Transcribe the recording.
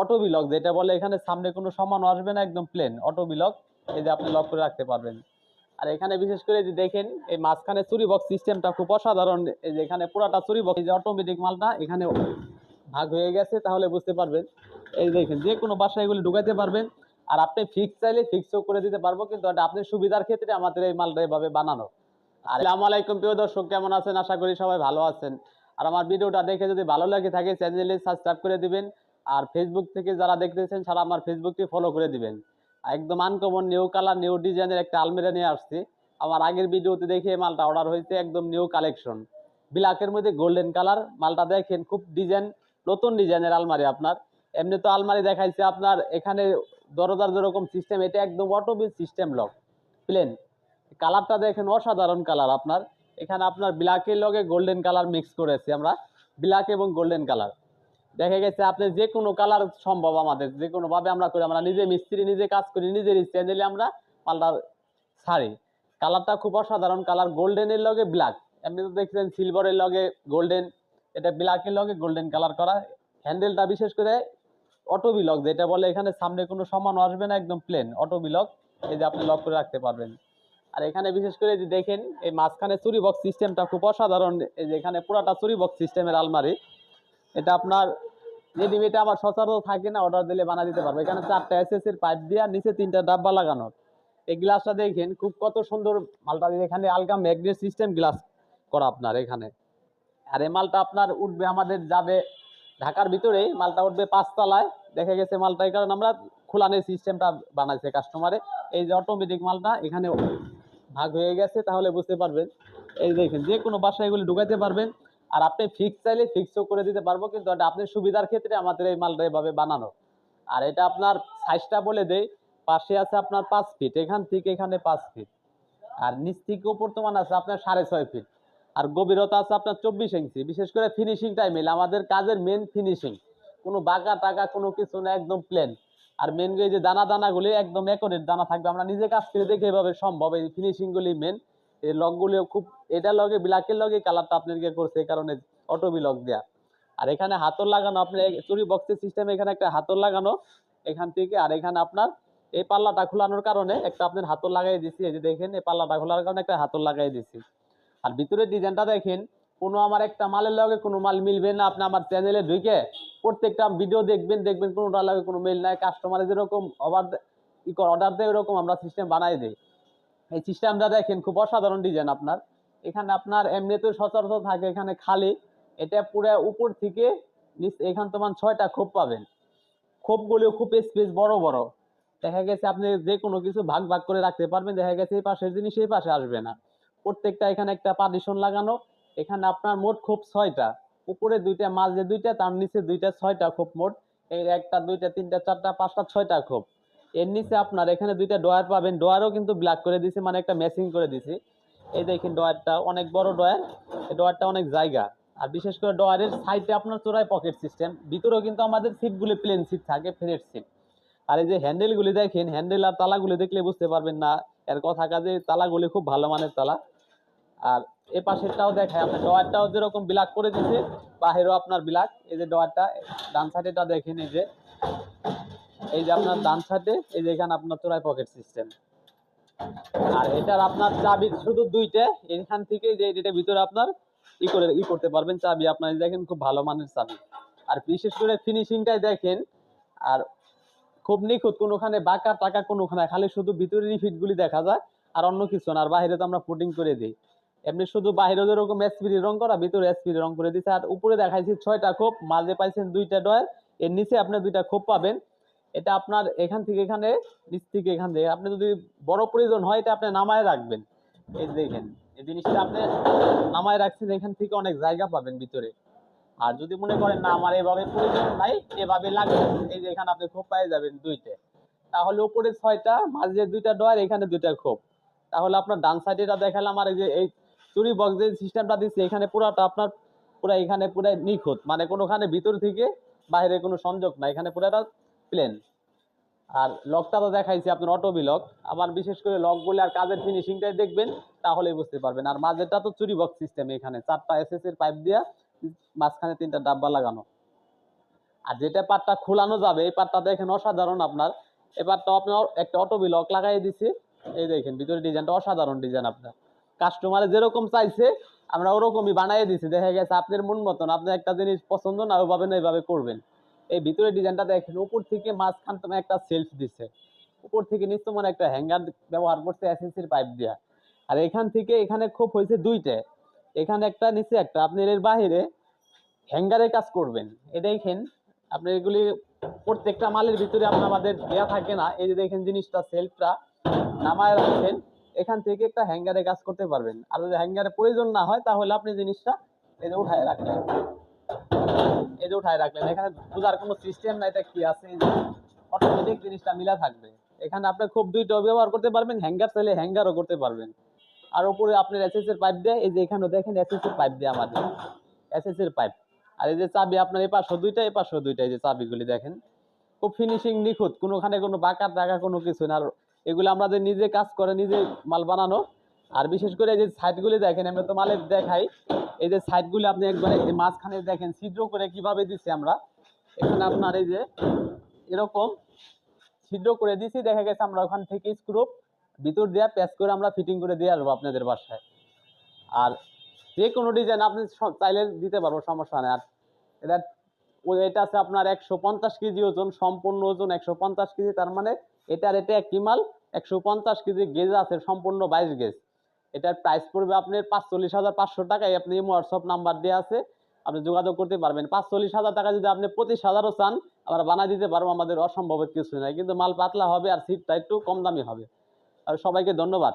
Auto বিলক যেটা বলে এখানে সামনে কোনো সমান আসবে না, একদম প্লেন অটো বিলক এই যে আপনি লক করে রাখতে পারবেন। আর এখানে বিশেষ করে যে দেখেন, এই মাঝখানে চুরি বক্স সিস্টেমটা খুব অসাধারণ, এই যে এখানে পুরাটা চুরি বক্স এই যে অটোমেটিক মালটা এখানে ভাগ হয়ে গেছে, তাহলে বুঝতে পারবেন। এই দেখেন, যে কোনো বাসায় এগুলি ঢুকাইতে পারবেন, আর আপনি ফিক্স চাইলে ফিক্সও করে দিতে পারব, কিন্তু এটা আপনার সুবিধার ক্ষেত্রে আমাদের এই মালটা এভাবে বানানো। আর আসসালামু আলাইকুম, প্রিয় দর্শক, কেমন আছেন? আশা করি সবাই ভালো আছেন। আর আমার ভিডিওটা দেখে যদি ভালো লাগে থাকে চ্যানেলে সাবস্ক্রাইব করে দিবেন। আর ফেসবুক থেকে যারা দেখতেছেন, সারা আমার ফেসবুকটি ফলো করে দিবেন। একদম আনকমন নিউ কালার নিউ ডিজাইনের একটা আলমিরা নিয়ে আসছি। আমার আগের ভিডিওতে দেখে মালটা অর্ডার হয়েছে, একদম নিউ কালেকশন ব্ল্যাকের মধ্যে গোল্ডেন কালার মালটা দেখেন খুব ডিজাইন নতুন ডিজাইনের আলমারি আপনার। এমনি তো আলমারি দেখাইছে আপনার, এখানে দরজার যেরকম সিস্টেম এটা একদম অটোবিল সিস্টেম লক প্লেন কালারটা দেখেন অসাধারণ কালার আপনার। এখানে আপনার ব্ল্যাকের লগে গোল্ডেন কালার মিক্স করেছি আমরা। ব্ল্যাক এবং গোল্ডেন কালার দেখা গেছে আপনি যে কোনো কালার সম্ভব আমাদের যে কোনো ভাবে আমরা করি, আমরা নিজে মিস্ত্রি, নিজে কাজ করি, নিজের ইচ্ছে আমরা পাল্টার ছাড়ি। কালারটা খুব অসাধারণ কালার গোল্ডেনের লগে ব্ল্যাক এমনি তো দেখছেন সিলভারের লগে গোল্ডেন এটা ব্ল্যাকের লগে গোল্ডেন কালার করা। হ্যান্ডেলটা বিশেষ করে অটো বিলক যেটা বলে এখানে সামনে কোনো সমান আসবে না, একদম প্লেন অটো বিলক এই যে আপনি লক করে রাখতে পারবেন। আর এখানে বিশেষ করে যে দেখেন, এই মাঝখানে চুরি বক্স সিস্টেমটা খুব অসাধারণ। এই যে এখানে পুরাটা চুরি বক্স সিস্টেমের আলমারি। এটা আপনার রেডিমেড আমার সচরাচর থাকে না অর্ডার দিলে বানা দিতে পারব। এখানে চারটা এসএস এর পাইপ দিয়া নিচে তিনটা ডাব্বা লাগানো এই গ্লাসটা দেখেন, খুব কত সুন্দর মালটা দিয়ে এখানে আলগা ম্যাগনেট সিস্টেম গ্লাস করা আপনার এখানে। আর এই মালটা আপনার উঠবে আমাদের যাবে ঢাকার ভিতরে, মালটা উঠবে পাঁচতলায়। দেখা গেছে মালটা এই কারণে আমরা খোলানের সিস্টেমটা বানাইছে কাস্টমারে এই যে অটোমেটিক মালটা এখানে ভাগ হয়ে গেছে, তাহলে বুঝতে পারবেন। এই দেখেন যে কোনো বাসায় এগুলি ঢুকাইতে পারবেন। আর আপনি ফিক্স চাইলে ফিক্সও করে দিতে পারব, কিন্তু এটা আপনার সুবিধার ক্ষেত্রে আমাদের এই মালটা এভাবে বানানো। আর এটা আপনার সাইজটা বলে দেই, পাশে আছে আপনার পাঁচ ফিট এখান থেকে এখানে পাঁচ ফিট আর নিচ থেকে উপর তো মানে আছে আপনার সাড়ে ছয় ফিট আর গভীরতা আছে আপনার চব্বিশ ইঞ্চি, বিশেষ করে ফিনিশিংটাই মিল আমাদের কাজের মেন ফিনিশিং কোনো বাঁকা টাকা, কোনো কিছু না, একদম প্লেন আর মেন যে দানা দানাগুলি একদম একরের দানা থাকবে, আমরা নিজে কাজ করে দেখে এভাবে সম্ভব, এই ফিনিশিংগুলি মেন এই লকগুলিও খুব, এটা লগে ব্ল্যাকের লগে কালারটা আপনাদেরকে করছে, এই কারণে অটো লক দেয়া। আর এখানে হাতল লাগানো, আপনি চুরি বক্সের সিস্টেম এখানে একটা হাতল লাগানো, এখান থেকে, আর এখানে আপনার এই পাল্লাটা খোলানোর কারণে একটা আপনার হাতল লাগাই দিছি, এই যে দেখেন, এই পাল্লাটা খোলার কারণে একটা হাতল লাগাই দিছি। আর ভিতরে ডিজাইনটা দেখেন, কোনো আমার একটা মালের লগে কোনো মাল মিলবে না, আপনি আমার চ্যানেলে ঢুকে প্রত্যেকটা ভিডিও দেখবেন দেখবেন কোনোটার লগে কোনো মিল নাই কাস্টমারে যেরকম অর্ডার অর্ডার দেয়, ওরকম আমরা সিস্টেম বানাই দিই। এই সিস্টেমটা দেখেন, খুব অসাধারণ ডিজাইন আপনার। এখানে আপনার এমনিতে সচরাচর থাকে এখানে খালি। এটা পুরো উপর থেকে নিচ, এখান তোমার ছয়টা খোপ পাবেন। খোপগুলিও খুব স্পেস বড় বড়। দেখা গেছে আপনি যে কোনো কিছু ভাগ ভাগ করে রাখতে পারবেন। দেখা গেছে এই পাশের জিনিস এই পাশে আসবে না। প্রত্যেকটা এখানে একটা পার্টিশন লাগানো। এখানে আপনার মোট খোপ ছয়টা। উপরে দুইটা, মাঝে দুইটা, তার নিচে দুইটা, ছয়টা খোপ মোট। এই একটা, দুইটা, তিনটা, চারটা, পাঁচটা, ছয়টা খোপ। এর নিচে আপনার, এখানে দুইটা ডয়ার পাবেন। ডয়ারও কিন্তু ব্ল্যাক করে দিছি মানে একটা ম্যাচিং করে দিছি। এই দেখেন ডয়ারটা অনেক বড় ডয়ার এই ডয়ারটা অনেক জায়গা। আর বিশেষ করে ডয়ারের সাইডে আপনার চোরাই পকেট সিস্টেম ভিতরেও কিন্তু আমাদের সিটগুলি প্লেন সিট থাকে ফ্রেট সিট আর এই যে হ্যান্ডেলগুলি দেখেন হ্যান্ডেল আর তালাগুলি দেখলে বুঝতে পারবেন না। এর কথা কাজে, তালাগুলি খুব ভালো মানের তালা। আর এ পাশেরটাও দেখায় আপনার ডয়ারটাও যেরকম ব্ল্যাক করে দিছে, বাহিরেও আপনার ব্ল্যাক এই যে ডয়ারটা ডান সাইডেটা দেখেন এই যে। এই যে আপনার ডান সাইডে, এই যে এখানে আপনার চোরাই পকেট সিস্টেম আর এটার আপনার চাবি শুধু দুইটা, এখান থেকে যে এটার ভিতরে আপনার ই করে, ই করতে পারবেন চাবি। আপনার দেখেন খুব ভালো মানের চাবি। আর বিশেষ করে ফিনিশিংটাই দেখেন, আর খুব নিখুঁত, কোনোখানে বাঁকা, টাকা কোনোখানে, খালি শুধু ভিতরেরই ফিটগুলি দেখা যায়, আর অন্য কিছু না। আর বাইরে তো আমরা ফুটিং করে দিই। এমনি শুধু বাইরে যেরকম এসপিডি রং করা, ভিতরে এসপিডি রং করে দিচ্ছে আর উপরে দেখাইছি ছয়টা খোপ, মাঝে পাইছেন দুইটা ডয়ার এর নিচে আপনি দুইটা খোপ পাবেন। এটা আপনার এখান থেকে এখানে নিচ থেকে এখান থেকে। আপনি যদি বড় প্রয়োজন হয়, এটা আপনি নামায় রাখবেন। এই দেখেন, এই জিনিসটা আপনি নামায় রাখছেন, এখান থেকে অনেক জায়গা পাবেন ভিতরে। আর যদি মনে করেন না, আমার এভাবে প্রয়োজন নাই, এভাবে লাগবে এই যে এখানে আপনি খোপ পেয়ে যাবেন দুইটা। তাহলে উপরে ছয়টা, মাঝে দুইটা ডয়ার এখানে দুইটা খোপ। তাহলে আপনার ডান সাইডে এটা দেখালাম, আর এই যে এই চুরি বক্স যে সিস্টেমটা দিচ্ছে এখানে পুরাটা আপনার পুরো এখানে পুরো নিখুঁত। মানে কোনোখানে ভিতর থেকে বাইরে কোনো সংযোগ নাই। এখানে পুরাটা প্লেন আর লকটা তো দেখাইছি আপনার অটো লক আমার বিশেষ করে লকগুলি আর কাজের ফিনিশিংটাই দেখবেন, তাহলেই বুঝতে পারবেন। আর মাঝেরটা তো চুরি বক্স সিস্টেম এখানে, চারটা এসএস এর পাইপ দিয়া মাঝখানে তিনটা ডাব্বা লাগানো। আর যেটা পাটটা খোলানো যাবে, এই পাটটা দেখেন অসাধারণ আপনার। এই পাটটা আপনার একটা অটো ব্লক লাগাই দিছি। এই দেখেন, ভিতরে ডিজাইনটা অসাধারণ ডিজাইন আপনার। কাস্টমারে যেরকম চাইছে, আমরা ওরকমই বানাই দিছি। দেখা গেছে আপনার মন মতন আপনি একটা জিনিস পছন্দ না, ওইভাবে না, এইভাবে করবেন। এই ভিতরে ডিজাইনটা দেখেন, উপর থেকে মাঝখান তুমি একটা সেলফ দিছে। উপর থেকে নিচ তোমার একটা হ্যাঙ্গার ব্যবহার করছে এসএসসির পাইপ দিয়া। আর এখান থেকে এখানে খুব হয়েছে দুইটা। এখানে একটা, নিচে একটা। আপনি এর বাইরে হ্যাঙ্গারের কাজ করবেন। এটা দেখেন, আপনি এগুলি প্রত্যেকটা মালের ভিতরে আপনার আমাদের দেয়া থাকে না। এই যে দেখেন জিনিসটা সেলফটা নামায় রাখছেন। এখান থেকে একটা হ্যাঙ্গারে কাজ করতে পারবেন। আর যদি হ্যাঙ্গারে প্রয়োজন না হয়, তাহলে আপনি জিনিসটা যে উঠায় রাখলেন এই যে উঠায় রাখলেন। এখানে বোঝার কোনো সিস্টেম নাই এটা কি আছে? অটোমেটিক জিনিসটা মিলা থাকবে। এখানে আপনি খুব দুইটা ব্যবহার করতে পারবেন হ্যাঙ্গার চাইলে হ্যাঙ্গারও করতে পারবেন। আর উপরে আপনার এসএস এর পাইপ দেয়, এই যে এখানেও দেখেন এসএস এর পাইপ দেয় আমাদের। এসএস এর পাইপ আর এই যে চাবি আপনার এই পাঁচশো দুইটা এই পাঁচশো দুইটা, এই যে চাবিগুলি দেখেন। খুব ফিনিশিং নিখুঁত, কোনোখানে কোনো বাঁকা টাকা, কোনো কিছু না। আর এগুলো আমাদের নিজে কাজ করে, নিজে মাল বানানো। আর বিশেষ করে এই যে সাইডগুলি দেখেন আমরা তো মালের দেখাই। এই যে সাইডগুলি আপনি একবারে মাঝখানে দেখেন, ছিদ্র করে কীভাবে দিচ্ছি আমরা? এখানে আপনার এই যে এরকম ছিদ্র করে দিছি, দেখা গেছে আমরা ওখান থেকে স্ক্রু ভিতর দেওয়া প্যাচ করে আমরা ফিটিং করে দিয়ে আসব আপনাদের বাসায়। আর যে কোনো ডিজাইন আপনি চাইলে দিতে পারব, সমস্যা নেই। আর এটা এটা আছে আপনার একশো পঞ্চাশ কেজি ওজন, সম্পূর্ণ ওজন একশো পঞ্চাশ কেজি, তার মানে এটার এটা একই মাল, একশো পঞ্চাশ কেজি গেজ আছে, সম্পূর্ণ বাইশ গেজ। এটার প্রাইস পড়বে আপনার পাঁচচল্লিশ হাজার পাঁচশো টাকায়। আপনি হোয়াটসঅ্যাপ নাম্বার দেওয়া আছে, আপনি যোগাযোগ করতে পারবেন। পাঁচচল্লিশ হাজার টাকা যদি আপনি পঁচিশ হাজারও চান, আমরা বানাই দিতে পারব, আমাদের অসম্ভবের কিছু নাই। কিন্তু মাল পাতলা হবে আর সিটটা একটু কম দামি হবে। আর সবাইকে ধন্যবাদ।